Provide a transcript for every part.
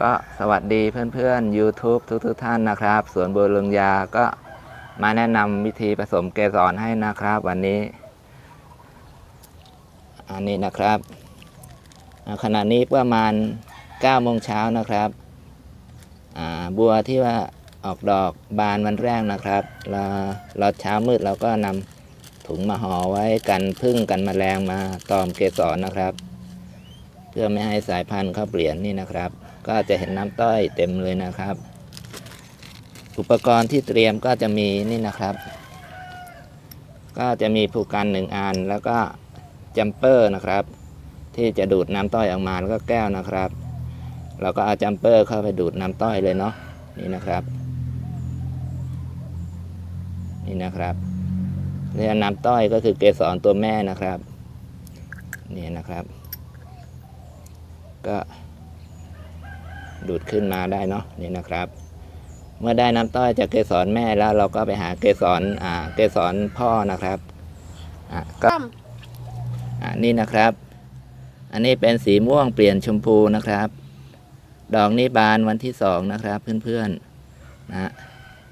ก็สวัสดีเพื่อนๆ YouTube ทุกๆทท่านนะครับ สวนบัวเรืองยาก็มาแนะนำวิธีผสมเกสรให้นะครับ วันนี้ อันนี้นะครับขณะนี้ประมาณ9โมงเช้านะครับบัวที่ว่าออกดอกบานวันแรกนะครับเราเราเช้ามืดเราก็นำถุงมาห่อไว้กันพึ่งกันแมลงมาตอมเกสรนะครับ เพื่อไม่ให้สายพันธุ์เขาเปลี่ยนนี่นะครับ ก็จะเห็นน้ำต้อยเต็มเลยนะครับ อุปกรณ์ที่เตรียมก็จะมีนี่นะครับ ก็จะมีผูกกันหนึ่งอัน แล้วก็จัมเปอร์นะครับ ที่จะดูดน้ำต้อยออกมาแล้วก็แก้วนะครับ เราก็เอาจัมเปอร์เข้าไปดูดน้ำต้อยเลยเนาะนี่นะครับ นี่นะครับเรียกน้ำต้อยก็คือเกสรตัวแม่นะครับ นี่นะครับ ก็ ดูดขึ้นมาได้เนาะนี่นะครับ เมื่อได้น้ำต้อยจากเกสรแม่แล้วเราก็ไปหาเกสรอ่าเกสรพ่อนะครับอะก็อ่านี่นะครับ อันนี้เป็นสีม่วงเปลี่ยนชมพูนะครับ ดอกนี้บานวันที่สองนะครับ เพื่อนๆนะ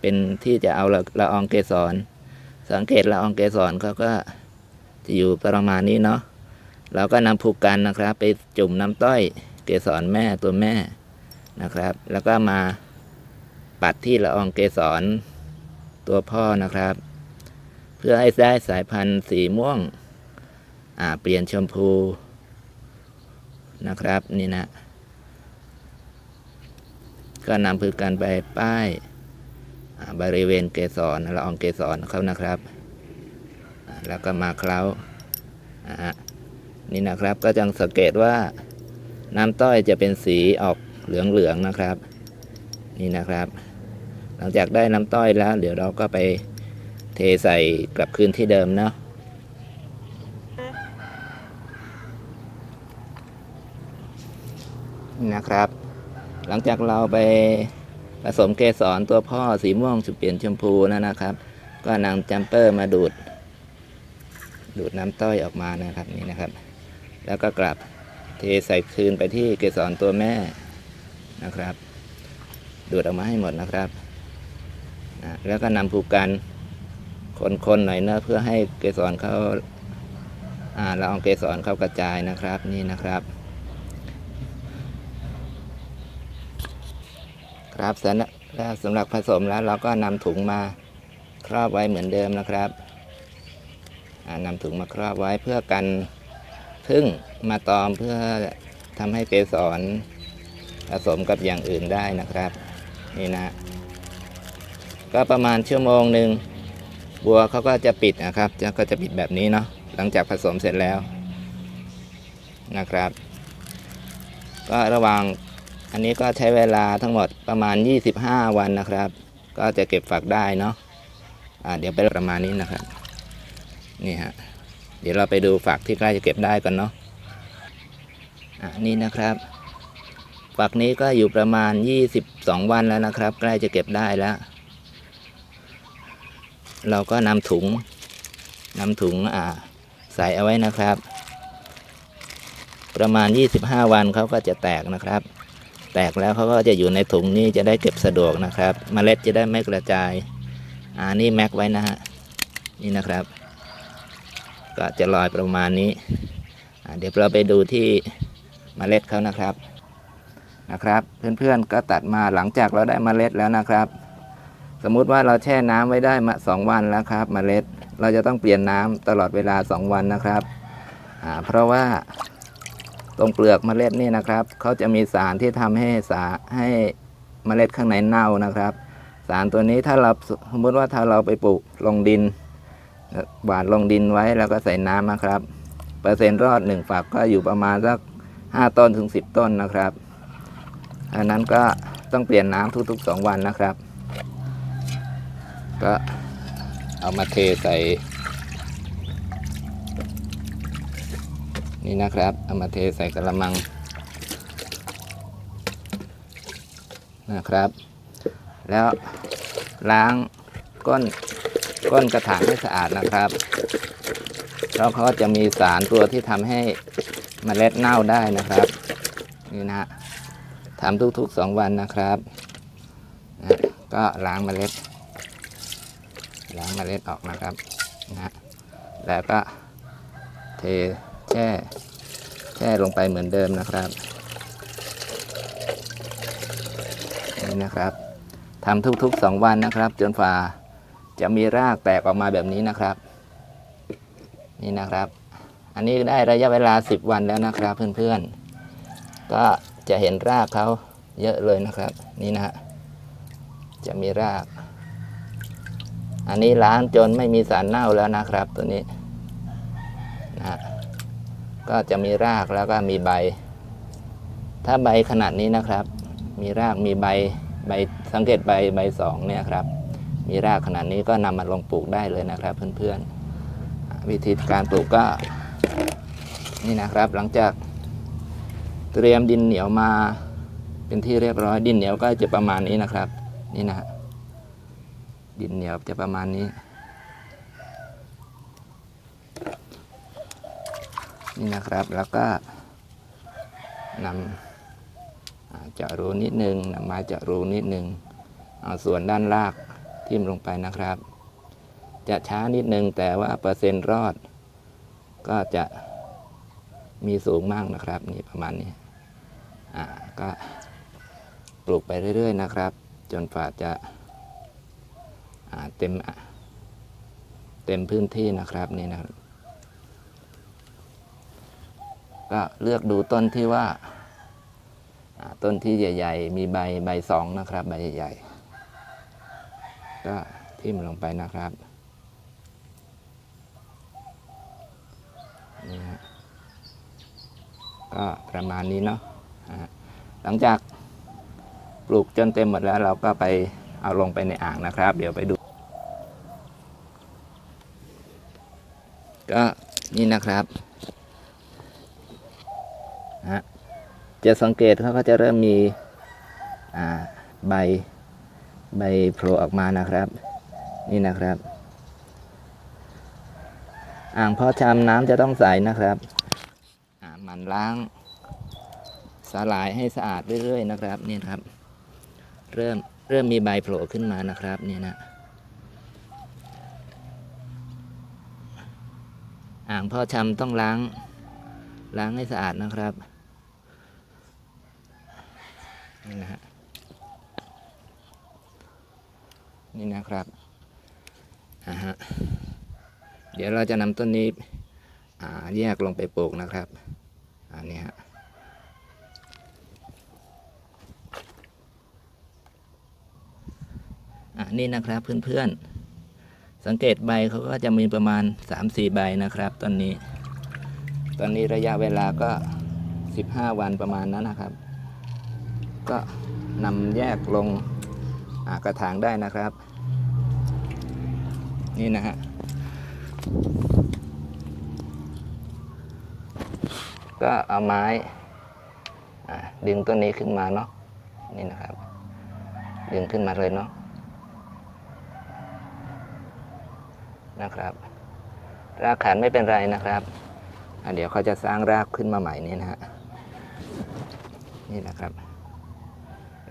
เป็นที่จะเอาละละอองเกสร สังเกตละอองเกสรเขาก็จะอยู่ประมาณนี้เนาะเราก็นำผูกกันนะครับ ไปจุ่มน้ำต้อยเกสรแม่ตัวแม่ นะครับ แล้วก็มาปัดที่ละอองเกสรตัวพ่อนะครับ เพื่อให้ได้สายพันธุ์สีม่วงอ่าเปลี่ยนชมพูนะครับ นี่นะ ก็นำผูกกันไปป้ายาบริเวณเกสรละอองเกสรเขานะครับ แล้วก็มาเคล้าอ่านี่นะครับก็จะสังเกตว่าน้ำต้อยจะเป็นสีออก เหลืองๆนะครับ นี่นะครับ หลังจากได้น้ำต้อยแล้ว เดี๋ยวเราก็ไปเทใส่กลับคืนที่เดิมเนาะนี่นะครับ หลังจากเราไปผสมเกสรตัวพ่อสีม่วงจุดเปลี่ยนชมพูนะนะครับ ก็นำจัมเปอร์มาดูด ดูดน้ำต้อยออกมานะครับนี่นะครับ แล้วก็กลับเทใส่คืนไปที่เกสรตัวแม่ นะครับ ดูดออกมาให้หมดนะครับนะแล้วก็นำผูกกันคนๆหน่อยนะเพื่อให้เกสรเขาอ่าละอองเกสรเข้ากระจายนะครับนี่นะครับครับสำหรับแล้วสำหรับผสมแล้วเราก็นำถุงมาครอบไว้เหมือนเดิมนะครับนำถุงมาครอบไว้เพื่อกันพึ่งมาตอมเพื่อทำให้เกสร ผสมกับอย่างอื่นได้นะครับนี่นะก็ประมาณชั่วโมงหนึ่งบัวเขาก็จะปิดนะครับก็จะปิดแบบนี้เนาะหลังจากผสมเสร็จแล้วนะครับ ก็ระหว่างอันนี้ก็ใช้เวลาทั้งหมดประมาณ 25 วันนะครับ ก็จะเก็บฝักได้เนาะะเดี๋ยวไปประมาณนี้นะครับนี่ฮะเดี๋ยวเราไปดูฝักที่ใกล้จะเก็บได้กันเนาะอะนี่นะครับ ฝักนี้ก็อยู่ประมาณ 22 วันแล้วนะครับ ใกล้จะเก็บได้แล้ว เราก็นำถุงนำถุงอ่าใส่เอาไว้นะครับ ประมาณ 25 วันเขาก็จะแตกนะครับ แตกแล้วเขาก็จะอยู่ในถุงนี้จะได้เก็บสะดวกนะครับเมล็ดจะได้ไม่กระจายอ่านี่แม็กไว้นะฮะนี่นะครับ ก็จะลอยประมาณนี้เดี๋ยวเราไปดูที่เมล็ดเขานะครับ นะครับ เพื่อนๆก็ตัดมาหลังจากเราได้เมล็ดแล้วนะครับ สมมุติว่าเราแช่น้ำไว้ได้มาสองวันแล้วครับเมล็ดเราจะต้องเปลี่ยนน้ำตลอดเวลา 2 วันนะครับเพราะว่าตรงเปลือกเมล็ดนี่นะครับเขาจะมีสารที่ทำให้สาให้เมล็ดข้างในเน่านะครับ สารตัวนี้ถ้าเราสมมติว่าถ้าเราไปปลูกลงดินหวานลงดินไว้แล้วก็ใส่น้ำนะครับ เปอร์เซ็นต์รอดหนึ่งฝักก็อยู่ประมาณสักห้าต้นถึงสิบต้นนะครับ อันนั้นก็ต้องเปลี่ยนน้ำทุกๆสองวันนะครับ ก็เอามาเทใส่นี่นะครับ เอามาเทใส่กระมังนะครับ แล้วล้างก้นก้นกระถางให้สะอาดนะครับเพราะเขาจะมีสารตัวที่ทำให้เมล็ดเน่าได้นะครับ นี่นะฮะ ทำทุกๆสองวันนะครับนะก็ล้างเมล็ด ล้างเมล็ดออกนะครับนะแล้วก็เทแช่แช่ลงไปเหมือนเดิมนะครับนี่นะครับทำทุกๆสองวันนะครับ จนฝ่าจะมีรากแตกออกมาแบบนี้นะครับ นี่นะครับ อันนี้ได้ระยะเวลา 10 วันแล้วนะครับเพื่อนๆ ก็ จะเห็นรากเขาเยอะเลยนะครับ นี่นะฮะจะมีราก อันนี้ล้างจนไม่มีสารเน่าแล้วนะครับ ตัวนี้นะฮะก็จะมีรากแล้วก็มีใบ ถ้าใบขนาดนี้นะครับ มีรากมีใบใบสังเกตใบใบสองเนี่ยครับ มีรากขนาดนี้ก็นำมาลงปลูกได้เลยนะครับ เพื่อนๆวิธีการปลูกก็ นี่นะครับหลังจาก เตรียมดินเหนียวมาเป็นที่เรียบร้อย ดินเหนียวก็จะประมาณนี้นะครับ นี่นะฮะดินเหนียวจะประมาณนี้ นี่นะครับแล้วก็นำเจาะรูนิดนึงนำม้เจาะรูนิดนึงเอาส่วนด้านลากทิ่มลงไปนะครับ จะช้านิดนึงแต่ว่าเปอร์เซ็นต์รอด ก็จะมีสูงมากนะครับ นี่ประมาณนี้ อ่าก็ปลูกไปเรื่อย ๆ นะครับ จนฝ่าจะาเต็มเต็มพื้นที่นะครับนี่นะครับ ก็เลือกดูต้นที่ว่าาต้นที่ใหญ่ ๆ มีใบใบสองนะครับ ใบใหญ่ๆก็ทิ่มลงไปนะครับนี่ฮะก็ประมาณนี้เนาะ หลังจากปลูกจนเต็มหมดแล้วเราก็ไปเอาลงไปในอ่างนะครับ เดี๋ยวไปดู ก็นี่นะครับนะจะสังเกตเขาก็จะเริ่มมีใบใบโผล่ออกมานะครับ นี่นะครับ อ่างพาะชำน้ำจะต้องใสนะครับ มันล้าง สาหลายให้สะอาดเรื่อยๆนะครับนี่นะครับ เริ่มเริ่มมีใบโผล่ขึ้นมานะครับ เนี่ยนะอ่างพาะชำต้องล้างล้างให้สะอาดนะครับนี่นะฮะนี่นะครับอ่าฮะเดี๋ยวเราจะนำต้นนี้อ่าแยกลงไปปลูกนะครับ อันนี้ฮะอ่า นี่นะครับเพื่อนๆ สังเกตใบเขาก็จะมีประมาณ 3-4 ใบนะครับต้นนี้ ตอนนี้ระยะเวลาก็ 15 วันประมาณนั้นนะครับ ก็นำแยกลงกระถางได้นะครับ นี่นะฮะก็เอาไม้ดึงต้นนี้ขึ้นมาเนาะนี่นะครับ ดึงขึ้นมาเลยเนาะ นะครับ รากขาดไม่เป็นไรนะครับเดี๋ยวเขาจะสร้างรากขึ้นมาใหม่นี่นะฮะนี่นะครับ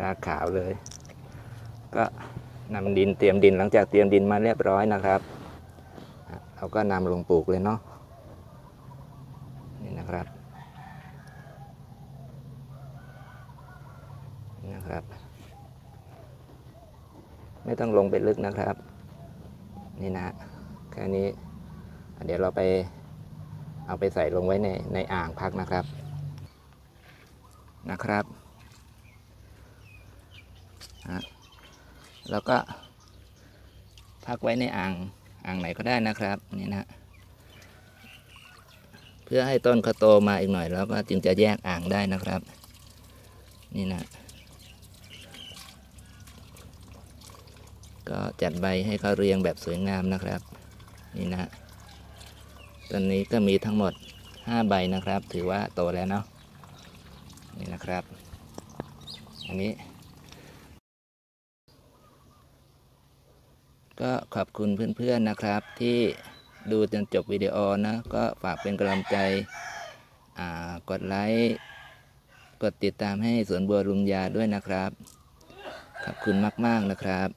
รากขาวเลย ก็นำดินเตรียมดินหลังจากเตรียมดินมาเรียบร้อยนะครับเราก็นำลงปลูกเลยเนาะนี่นะครับนี่นะครับ ไม่ต้องลงไปลึกนะครับ นี่นะฮะ แค่นี้ เดี๋ยวเราไปเอาไปใส่ลงไว้ในในอ่างพักนะครับนะครับฮะแล้วก็พักไว้ในอ่างอ่างไหนก็ได้นะครับนี่นะเพื่อให้ต้นเขาโตมาอีกหน่อยแล้วก็จึงจะแยกอ่างได้นะครับ นี่นะก็จัดใบให้เขาเรียงแบบสวยงามนะครับ นี่นะตอนนี้ก็มีทั้งหมด 5 ใบนะครับ ถือว่าโตแล้วเนาะนี่นะครับ อันนี้ ก็ขอบคุณเพื่อนๆนะครับ ที่ดูจนจบวิดีโอนะ ก็ฝากเป็นกำลังใจกดไลค์กดติดตามให้สวนบัวลุงยาด้วยนะครับ ขอบคุณมาก ๆ นะครับ